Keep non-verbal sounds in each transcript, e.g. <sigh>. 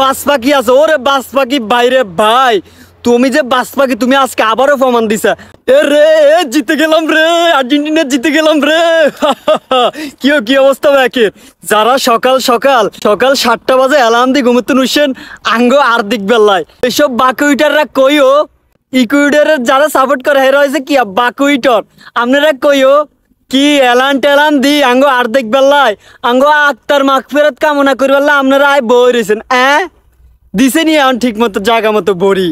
বাস পাখি আছে। ওরে বাস পাখি বাইরে ভাই, তুমি যে বাস পাখি তুমি আজকে আবারও প্রমাণ দিছা। এ রে জিতে গেলাম রে, আর্জেন্টিনা জিতে গেলাম রে। <laughs> কি কি অবস্থা ব্যাকের যারা সকাল সকাল সকাল সাতটা বাজে অ্যালার্ম দিয়ে ঘুমতে নুসেন আঙ্গ আর্দিক বেলায় এসব বাকুইটাররা কইও ইকুইডারের যারা সাপোর্ট করে, হেরা হয়েছে কি? বাকুইটর। আপনারা কইও কি এলান টেলান দি, আঙ্গ আর্ধেক বেলায় আঙ্গ আত্মার মাখ ফেরত কামনা করি বেলা আপনারা আয় বই রয়েছেন। অ্যাঁ? দিছে নি এখন ঠিক মতো জায়গা মতো বড়ি।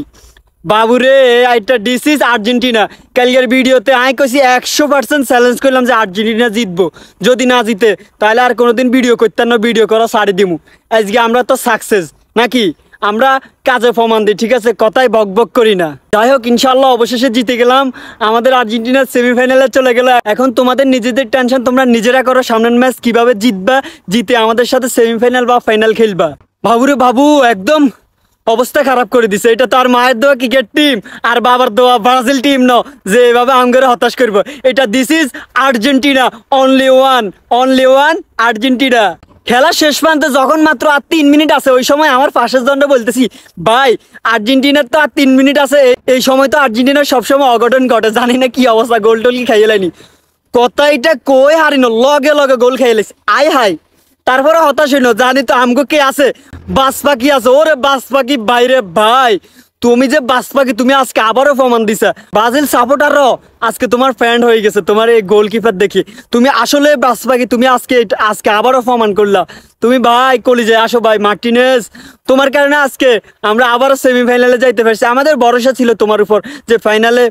বাবুরে এটা ডিসিস আর্জেন্টিনা। কালকের ভিডিওতে আমি কইছি একশো পার্সেন্ট চ্যালেঞ্জ করলাম যে আর্জেন্টিনা জিতবো। যদি না জিতে, তাহলে আর কোনোদিন ভিডিও করতাম না ভিডিও করা সারি দিমু। আজকে আমরা তো সাকসেস নাকি? আমরা কাজে প্রমাণ দিই, ঠিক আছে? কথাই বক বক করি না। যাই হোক ইনশাল্লাহ অবশেষে জিতে গেলাম। আমাদের আর্জেন্টিনার সেমিফাইনালে চলে গেল। এখন তোমাদের নিজেদের টেনশন, তোমরা নিজেরা করো সামনের ম্যাচ কীভাবে জিতবা, জিতে আমাদের সাথে সেমিফাইনাল বা ফাইনাল খেলবা। বাবুরে বাবু, একদম অবস্থা খারাপ করে দিছে। এটা তো আর মায়ের দেওয়া ক্রিকেট টিম, আর বাবার দেওয়া ব্রাজিল টিম ন যে এভাবে আমগরে হতাশ করব। এটা this is Argentina only one only one Argentina. খেলা শেষ প্রান্তে যখন মাত্র আর তিন মিনিট আছে, ওই সময় আমার পাশের দণ্ড বলতেছি, ভাই, আর্জেন্টিনার তো আর তিন মিনিট আছে এই- সময় তো আর্জেন্টিনার সবসময় অঘটন ঘটে, জানি না কি অবস্থা, গোল টোল কি খাইয়ে লাইনি। কথা এটা কই হারিনো, লগে লগে গোল খাইয়ে লাইছে। আই হাই তারপরে হতাশ হইল জানি তো আমগো কে আছে বাস পাখি আছে, ওরে বাস পাখি বাইরে, ভাই তুমি যে বাস পাখি তুমি আজকে আবারও প্রমাণ দিছা। ব্রাজিল সাপোর্টারও আজকে তোমার ফ্যান্ড হয়ে গেছে, তোমার এই গোলকিপার দেখি। তুমি আসলে বাস পাখি তুমি আজকে আজকে আবারও প্রমাণ করলা। তুমি ভাই কলিজে আসো ভাই মার্টিনেস তোমার কারণে আজকে আমরা আবারও সেমিফাইনালে যাইতে পারছি। আমাদের ভরসা ছিল তোমার উপর যে ফাইনালে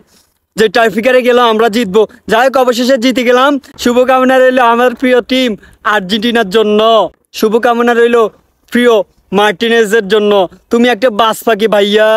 যে টাইফিকারে গেল আমরা জিতবো। যাই হোক, অবশেষে জিতে গেলাম। শুভকামনা রইল আমার প্রিয় টিম আর্জেন্টিনার জন্য। শুভকামনা রইল প্রিয় মার্টিনেজের জন্য। তুমি একটা বাস পাখি ভাইয়া।